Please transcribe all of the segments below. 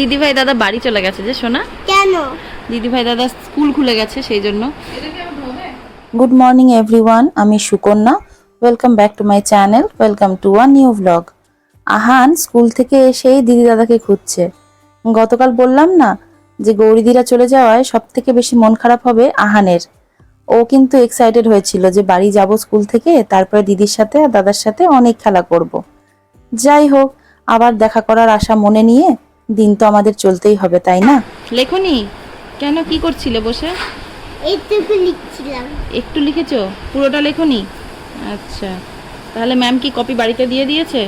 দিদি ভাই দাদা বাড়ি চলে গেছে যে শোনা কেন? দিদি ভাই দাদা স্কুল খুলে গেছে সেই জন্য। গুড মর্নিং এভরিওয়ান আমি Sukanya. Welcome back to my channel welcome to a new blog Ahan school থেকে এসেই দিদি দাদাকে খুঁজছে। গতকাল বললাম না যে গৌরীদিরা চলে যাওয়ায় সব থেকে বেশি মন খারাপ হবে আহানের। ও কিন্তু এক্সাইটেড হয়েছিল যে বাড়ি যাব স্কুল থেকে তারপরে দিদির সাথে আর দাদার সাথে অনেক খেলা করব। যাই হোক আবার দেখা করার আশা মনে নিয়ে দিন তো আমাদের চলতেই হবে তাই না? লেখনি কেন কি করছিলে বসে? এইটুকু লিখছিলাম। একটু লিখেছো? পুরোটা লেখনি? আচ্ছা তাহলে ম্যাম কি কপি বাড়িতে দিয়ে দিয়েছে?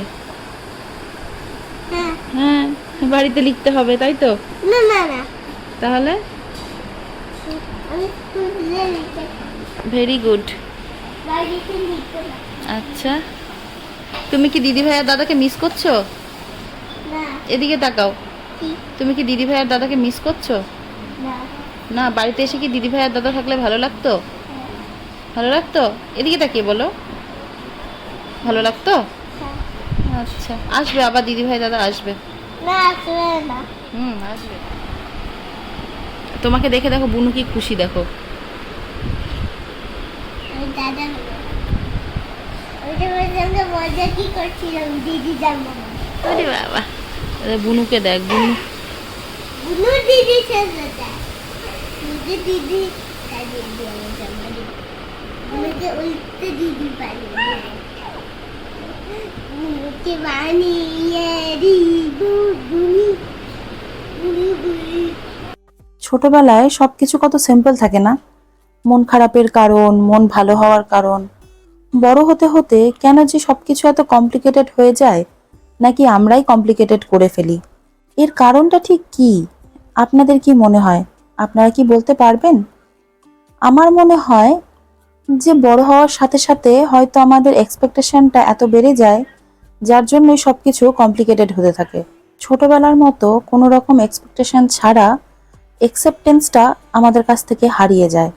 হ্যাঁ। হ্যাঁ বাড়িতে লিখতে হবে তাই তো? না না না। তাহলে? ভেরি গুড বাড়িতে লিখতে না আচ্ছা। তুমি কি দিদি ভাই আর দাদাকে মিস করছ? এদিকে তাকাও। তুমি কি দিদি ভাই আর দাদাকে মিস করছ? না। বাড়িতে এসে কি দিদি ভাই আর দাদা থাকলে ভালো লাগতো? ভালো লাগতো? এদিকে তাকিয়ে বলো। ভালো লাগতো? হ্যাঁ। আচ্ছা আসবে আবার দিদি ভাই দাদা আসবে। না আসবে না। হুম আসবে। তোমাকে দেখে দেখো বুনু কি খুশি দেখো। দাদা কি করছিলাম দিদি বাবা। বুনুকে দেখ বুনু। বুনু দিদি উল্টে বুনুকে বানিয়ে বুনি। বুনি ছোটবেলায় সবকিছু কত সিম্পল থাকে না? মন খারাপের কারণ মন ভালো হওয়ার কারণ। বড় হতে হতে কেন যে সবকিছু এত কমপ্লিকেটেড হয়ে যায়? নাকি আমরাই কমপ্লিকেটেড করে ফেলি? এর কারণটা ঠিক কি? আপনাদের কি মনে হয়? আপনারা কি বলতে পারবেন? আমার মনে হয় যে বড় হওয়ার সাথে সাথে হয়তো আমাদের এক্সপেকটেশনটা এত বেড়ে যায়, যার জন্যই সবকিছু কমপ্লিকেটেড হতে থাকে। ছোটবেলার মতো কোনো রকম এক্সপেকটেশন ছাড়া একসেপ্টেন্সটা আমাদের কাছ থেকে হারিয়ে যায়।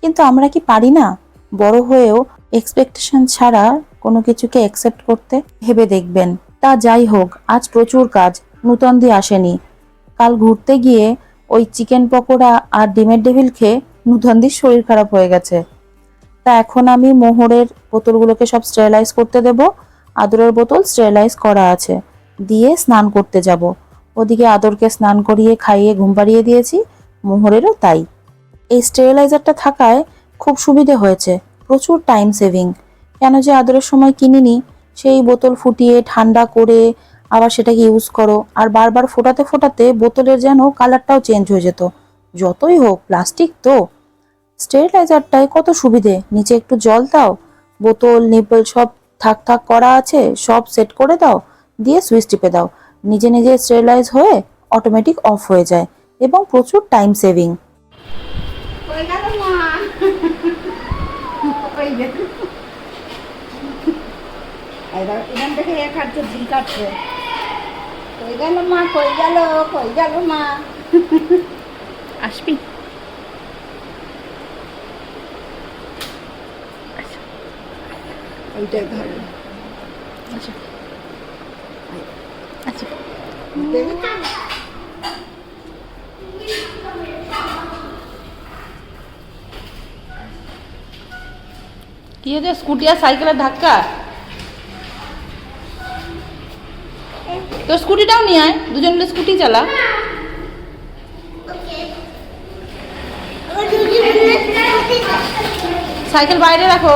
কিন্তু আমরা কি পারি না? বড় হয়েও এক্সপেকটেশন ছাড়া কোনো কিছুকে অ্যাকসেপ্ট করতে ভেবে দেখবেন। তা যাই হোক, আজ প্রচুর কাজ নূতন দিয়ে আসেনি। কাল ঘুরতে গিয়ে ওই চিকেন পকোড়া আর ডিমের ডেভিল খেয়ে নূতন নূতনদির শরীর খারাপ হয়ে গেছে। তা এখন আমি মোহরের বোতলগুলোকে সব স্টেরিলাইজ করতে দেব, আদরের বোতল স্টেরিলাইজ করা আছে। দিয়ে স্নান করতে যাব। ওদিকে আদরকে স্নান করিয়ে খাইয়ে ঘুম পাড়িয়ে দিয়েছি, মোহরেরও তাই। এই স্টেরিলাইজারটা থাকায় খুব সুবিধে হয়েছে, প্রচুর টাইম সেভিং কেন যে আদরের সময় কিনিনি, সেই বোতল ফুটিয়ে ঠান্ডা করে আবার সেটাকে ইউজ করো। আর বারবার ফোটাতে ফোটাতে বোতলের যেন কালারটাও চেঞ্জ হয়ে যেত। যতই হোক প্লাস্টিক তো। স্টেরিলাইজারটায় কত সুবিধে? নিচে একটু জল দাও, বোতল নিপল সব থাক থাক করা আছে, সব সেট করে দাও, দিয়ে সুইচ টিপে দাও। নিজে নিজে স্টেরিলাইজ হয়ে অটোমেটিক অফ হয়ে যায়। এবং প্রচুর টাইম সেভিং কই গেল মা কই গেল এবার এখান থেকে এক হাত ঝিল কাটছে। কই গেল মা কই গেল কই গেল মা? আসবি? এইটাই ধরে আচ্ছা। আচ্ছা। কি হয়েছে? স্কুটি আর সাইকেলের ধাক্কা তোর স্কুটিটাও নিয়ে আয়, দুজন মিলে স্কুটি চালা। সাইকেল বাইরে রাখো।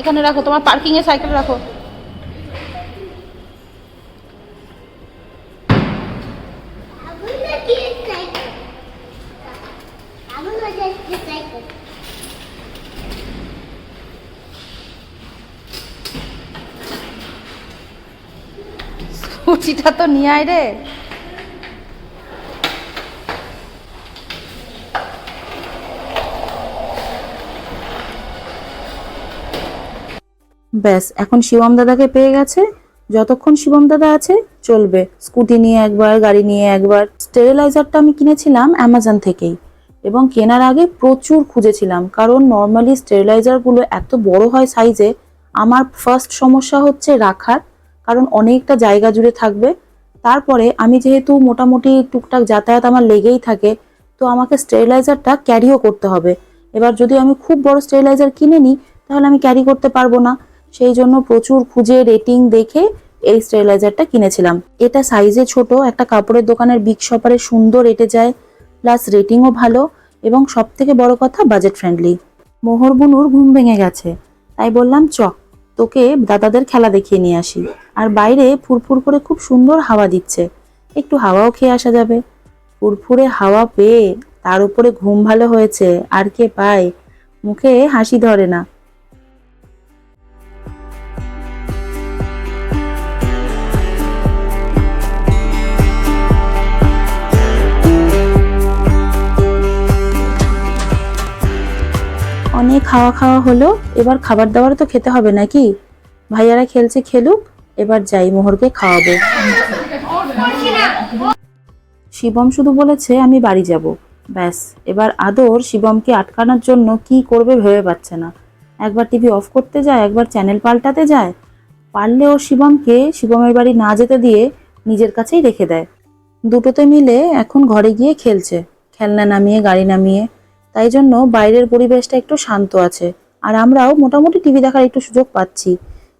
এখানে রাখো, তোমার পার্কিং এ সাইকেল রাখো। স্কুটিটা তো নিয়ে আয় রে। ব্যাস, এখন শিবম দাদাকে পেয়ে গেছে। যতক্ষণ শিবম দাদা আছে, চলবে। স্কুটি নিয়ে একবার, গাড়ি নিয়ে একবার। স্টেরিলাইজারটা আমি কিনেছিলাম অ্যামাজন থেকেই এবং কেনার আগে প্রচুর খুঁজেছিলাম। কারণ নর্মালি স্টেরিলাইজারগুলো এত বড় হয় সাইজে আমার ফার্স্ট সমস্যা হচ্ছে রাখার। কারণ অনেকটা জায়গা জুড়ে থাকবে। তারপরে আমি যেহেতু মোটামুটি টুকটাক যাতায়াত আমার লেগেই থাকে, তো আমাকে স্টেরিলাইজারটা ক্যারিও করতে হবে। এবার যদি আমি খুব বড় স্টেরিলাইজার কিনে নিই, তাহলে আমি ক্যারি করতে পারব না। সেই জন্য প্রচুর খুঁজে রেটিং দেখে এই স্টেরিলাইজারটা কিনেছিলাম। এটা সাইজে ছোট, একটা কাপড়ের দোকানের বিগ শপারে সুন্দর এটে যায়, প্লাস রেটিংও ভালো এবং সব থেকে বড় কথা বাজেট ফ্রেন্ডলি। মোহর বুনুর ঘুম ভেঙে গেছে, তাই বললাম চ তোকে দাদাদের খেলা দেখিয়ে নিয়ে আসি। আর বাইরে ফুরফুর করে খুব সুন্দর হাওয়া দিচ্ছে। একটু হাওয়াও খেয়ে আসা যাবে। ফুরফুরে হাওয়া পেয়ে তার উপরে ঘুম ভালো হয়েছে, আর কে পায়? মুখে হাসি ধরে না। অনেক খাওয়া খাওয়া হলো, এবার খাবার দাবার তো খেতে হবে নাকি? ভাইয়ারা খেলছে খেলুক, এবার যাই মোহরকে খাওয়াবো। শিবম শুধু বলেছে, আমি বাড়ি যাব। ব্যাস, এবার আদর শিবমকে আটকানোর জন্য কি করবে ভেবে পাচ্ছে না। একবার টিভি অফ করতে যায়, একবার চ্যানেল পাল্টাতে যায়। পারলে ও শিবমকে শিবমের বাড়ি না যেতে দিয়ে নিজের কাছেই রেখে দেয়। দুটোতে মিলে এখন ঘরে গিয়ে খেলছে। খেলনা নামিয়ে, গাড়ি নামিয়ে তাই জন্য বাইরের পরিবেশটা একটু শান্ত আছে। আর আমরাও মোটামুটি টিভি দেখার একটু সুযোগ পাচ্ছি।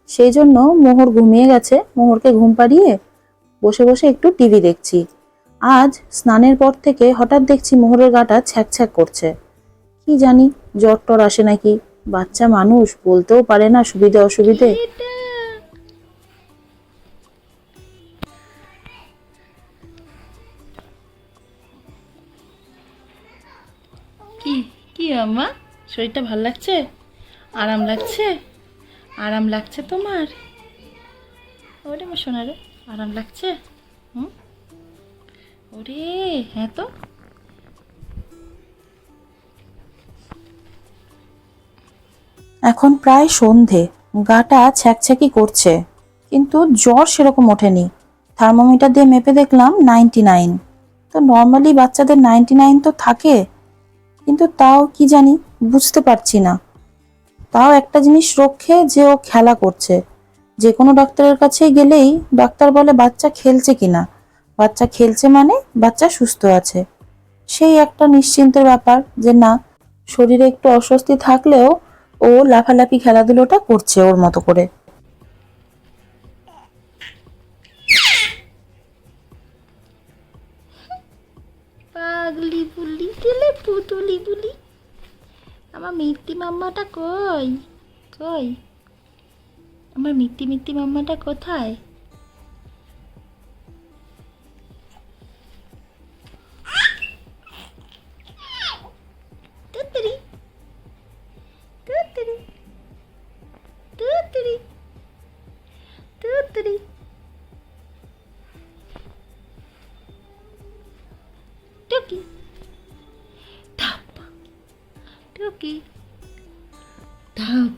সেই জন্য মোহর ঘুমিয়ে গেছে, মোহরকে ঘুম পাড়িয়ে বসে বসে একটু টিভি দেখছি। আজ স্নানের পর থেকে হঠাৎ দেখছি মোহরের গাটা ছ্যাক ছ্যাক করছে। কি জানি জ্বর টর আসে নাকি? বাচ্চা মানুষ বলতেও পারে না সুবিধে অসুবিধে। আম্মা? শরীরটা ভালো লাগছে? আরাম লাগছে? আরাম লাগছে তোমার? ওরে আমার সোনা রে, আরাম লাগছে? হুম? ওরে হ্যাঁ তো। এখন প্রায় সন্ধে, গাটা ছ্যাকছ্যাকি করছে, কিন্তু জ্বর সেরকম ওঠেনি। থার্মোমিটার দিয়ে মেপে দেখলাম নাইনটি নাইন তো নর্মালি বাচ্চাদের নাইনটি নাইন তো থাকে কিন্তু তাও কি জানি বুঝতে পারছি না। তাও একটা জিনিস রক্ষে যে ও খেলা করছে। যে কোনো ডাক্তারের কাছে গেলেই ডাক্তার বলে বাচ্চা খেলছে কিনা। বাচ্চা খেলছে মানে বাচ্চা সুস্থ আছে। সেই একটা নিশ্চিন্তের ব্যাপার যে না, শরীরে একটু অস্বস্তি থাকলেও ও লাফালাফি খেলাধুলোটা করছে ওর মতো করে। পাগলি দিলে পুতুলি বুলি। আমার মিত্তি মাম্মাটা কই? কই? আমার মিত্তি মিত্তি মাম্মাটা কোথায়?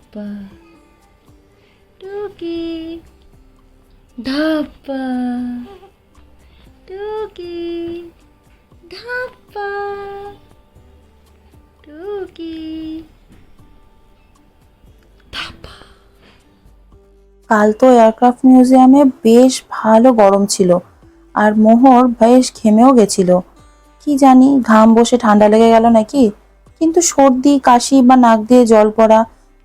ধাপ্পা টুকি ধাপ্পা টুকি ধাপ্পা টুকি ধাপ্পা কাল তো এয়ারক্রাফট মিউজিয়ামে বেশ ভালো গরম ছিল, আর মোহর বেশ ঘেমেও গেছিল। কি জানি, ঘাম বসে ঠান্ডা লেগে গেল নাকি? কিন্তু সর্দি, কাশি বা নাক দিয়ে জল পড়া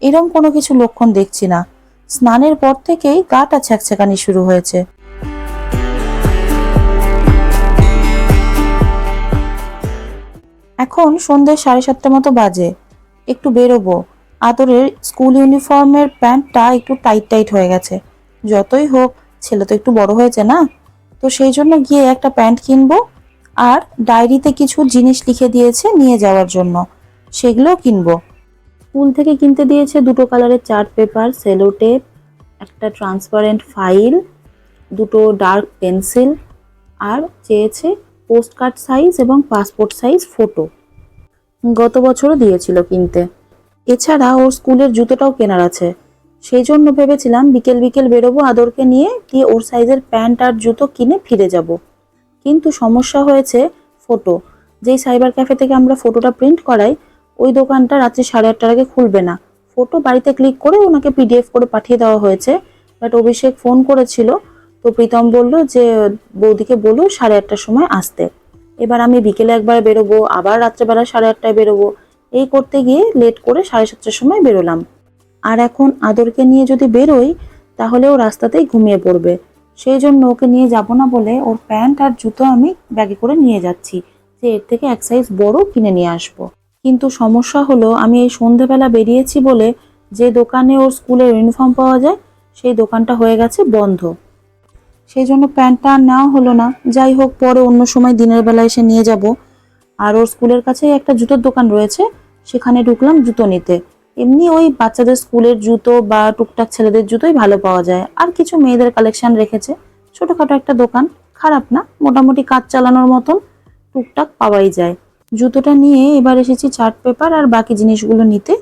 এরম কোনো কিছু লক্ষণ দেখছি না। স্নানের পর থেকেই গাটা ছ্যাকছ্যাকানি শুরু হয়েছে। এখন সন্ধ্যে সাড়ে সাতটা মতো বাজে। একটু বেরোবো। আদরের স্কুল ইউনিফর্মের প্যান্টটা একটু টাইট টাইট হয়ে গেছে। যতই হোক, ছেলে তো একটু বড় হয়েছে না? তো সেই জন্য গিয়ে একটা প্যান্ট কিনবো আর ডায়েরিতে কিছু জিনিস লিখে দিয়েছে নিয়ে যাওয়ার জন্য। সেগুলোও কিনবো। স্কুল থেকে কিনতে দিয়েছে দুটো কালারের চার্ট পেপার, সেলো টেপ, একটা ট্রান্সপারেন্ট ফাইল, দুটো ডার্ক পেন্সিল, আর চেয়েছে পোস্ট কার্ড সাইজ এবং পাসপোর্ট সাইজ ফটো। গত বছরও দিয়েছিল কিনতে। এছাড়া ওর স্কুলের জুতোটাও কেনার আছে। সেই জন্য ভেবেছিলাম বিকেল বিকেল বেরোবো আদরকে নিয়ে দিয়ে ওর সাইজের প্যান্ট আর জুতো কিনে ফিরে যাব। কিন্তু সমস্যা হয়েছে ফটো। যেই সাইবার ক্যাফে থেকে আমরা ফটোটা প্রিন্ট করাই ওই দোকানটা রাত্রি সাড়ে আটটার আগে খুলবে না। ফটো বাড়িতে ক্লিক করে ওনাকে পিডিএফ করে পাঠিয়ে দেওয়া হয়েছে। বাট অভিষেক ফোন করেছিল তো প্রীতম বলল যে, বৌদিকে বলো সাড়ে আটটার সময় আসতে। এবার আমি বিকেলে একবার বেরোবো, আবার রাত্রেবেলা সাড়ে আটটায় বেরোবো। এই করতে গিয়ে লেট করে সাড়ে সাতটার সময় বেরোলাম। আর এখন আদরকে নিয়ে যদি বেরোই, তাহলে ও রাস্তাতেই ঘুমিয়ে পড়বে। সেই জন্য ওকে নিয়ে যাব না বলে ওর প্যান্ট আর জুতো আমি ব্যাগে করে নিয়ে যাচ্ছি। যে এর থেকে এক সাইজ বড় কিনে নিয়ে আসব। কিন্তু সমস্যা হলো, আমি এই সন্ধেবেলা বেরিয়েছি বলে যে দোকানে ওর স্কুলের ইউনিফর্ম পাওয়া যায়, সেই দোকানটা হয়ে গেছে বন্ধ। সেই জন্য প্যান্টটা আর নেওয়া হলো না। যাই হোক, পরে অন্য সময় দিনের বেলা এসে নিয়ে যাব। আর ওর স্কুলের কাছেই একটা জুতোর দোকান রয়েছে, সেখানে ঢুকলাম জুতো নিতে। এমনি ওই বাচ্চাদের স্কুলের জুতো বা টুকটাক ছেলেদের জুতোই ভালো পাওয়া যায়। আর কিছু মেয়েদের কালেকশন রেখেছে। ছোটোখাটো একটা দোকান, খারাপ না, মোটামুটি কাজ চালানোর মতন, টুকটাক পাওয়াই যায়। জুতোটা নিয়ে এবার এসেছি চার্ট পেপার আর বাকি জিনিসগুলো নিতে।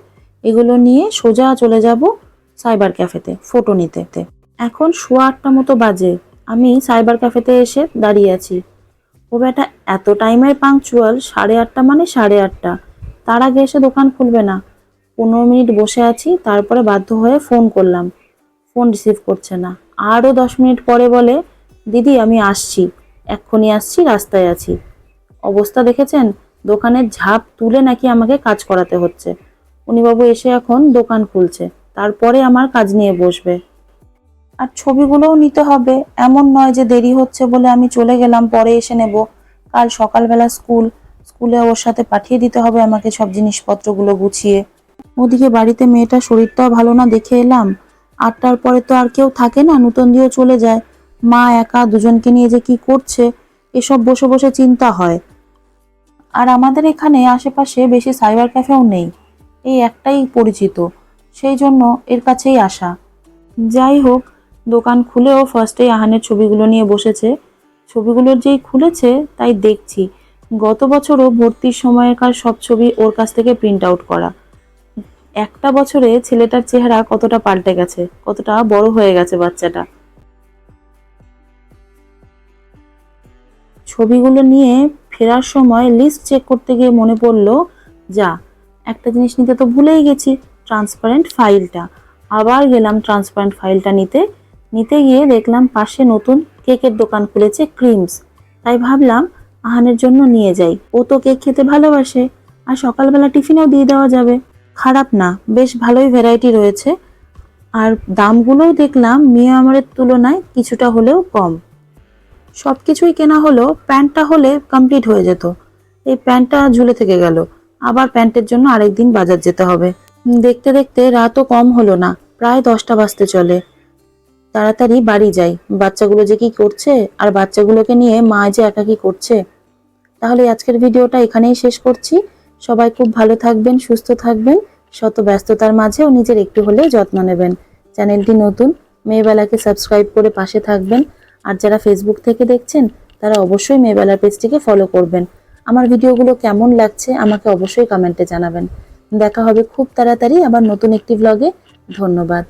এগুলো নিয়ে সোজা চলে যাব সাইবার ক্যাফেতে, ফটো নিতে। এখন সোয়া আটটা মতো বাজে। আমি সাইবার ক্যাফেতে এসে দাঁড়িয়ে আছি। ও বেটা এত টাইমের পাংচুয়াল, সাড়ে আটটা মানে সাড়ে আটটা। তার আগে এসে দোকান খুলবে না। পনেরো মিনিট বসে আছি, তারপরে বাধ্য হয়ে ফোন করলাম। ফোন রিসিভ করছে না। আরও দশ মিনিট পরে বলে, দিদি, আমি আসছি। এক্ষুনি আসছি, রাস্তায় আছি। অবস্থা দেখেছেন? দোকানের ঝাঁপ তুলে নাকি আমাকে কাজ করাতে হচ্ছে। উনি বাবু এসে এখন দোকান খুলছে। তারপরে আমার কাজ নিয়ে বসবে। আর ছবিগুলোও নিতে হবে। এমন নয় যে দেরি হচ্ছে বলে আমি চলে গেলাম, পরে এসে নেব। কাল সকালবেলা স্কুল। স্কুলে ওর সাথে পাঠিয়ে দিতে হবে আমাকে সব জিনিসপত্রগুলো গুছিয়ে। ওদিকে বাড়িতে মেয়েটার শরীরটাও ভালো না দেখে এলাম। আটটার পরে তো আর কেউ থাকে না, নতুন দিয়েও চলে যায়। মা একা দুজনকে নিয়ে যে কি করছে, এসব বসে বসে চিন্তা হয়। আর আমাদের এখানে আশেপাশে বেশি সাইবার ক্যাফেও নেই। এই একটাই পরিচিত। সেই জন্য এর কাছেই আসা। যাই হোক, দোকান খুলেও ফার্স্টেই আহানের ছবিগুলো নিয়ে বসেছে। ছবিগুলোর যেই খুলেছে, তাই দেখছি। গত বছরও ভর্তির সময়কার সব ছবি ওর কাছ থেকে প্রিন্ট আউট করা। একটা বছরে ছেলেটার চেহারা কতটা পাল্টে গেছে, কতটা বড় হয়ে গেছে বাচ্চাটা। ছবিগুলো নিয়ে ফেরার সময় লিস্ট চেক করতে গিয়ে মনে পড়ল, যা, একটা জিনিস নিতে তো ভুলেই গেছি ট্রান্সপারেন্ট ফাইলটা আবার গেলাম ট্রান্সপারেন্ট ফাইলটা নিতে। নিতে গিয়ে দেখলাম পাশে নতুন কেকের দোকান খুলেছে ক্রিমস তাই ভাবলাম, আহানের জন্য নিয়ে যাই। ও তো কেক খেতে ভালোবাসে, আর সকালবেলা টিফিনেও দিয়ে দেওয়া যাবে। খারাপ না, বেশ ভালোই ভ্যারাইটি রয়েছে। আর দামগুলোও দেখলাম মিয়ামারের তুলনায় কিছুটা হলেও কম। সব কিছুই কেনা হলো, প্যান্টটা হলে কমপ্লিট হয়ে যেত। এই প্যান্টটা ঝুলে থেকে গেল। আবার প্যান্টের জন্য আরেকদিন বাজার যেতে হবে। দেখতে দেখতে রাতও কম হলো না, প্রায় দশটা বাজতে চলে। তাড়াতাড়ি বাড়ি যাই। বাচ্চাগুলো যে কি করছে আর বাচ্চাগুলোকে নিয়ে মা যে একা কি করছে? তাহলে আজকের ভিডিওটা এখানেই শেষ করছি। সবাই খুব ভালো থাকবেন, সুস্থ থাকবেন। শত ব্যস্ততার মাঝেও নিজের একটু হলেও যত্ন নেবেন। চ্যানেলটি নতুন, মেয়েবেলাকে সাবস্ক্রাইব করে পাশে থাকবেন। আর যারা ফেসবুক থেকে দেখছেন, তারা অবশ্যই মেবেলার পেজটিকে ফলো করবেন। আমার ভিডিওগুলো কেমন লাগছে, আমাকে অবশ্যই কমেন্টে জানাবেন। দেখা হবে খুব তাড়াতাড়ি আবার নতুন একটি ব্লগে ধন্যবাদ।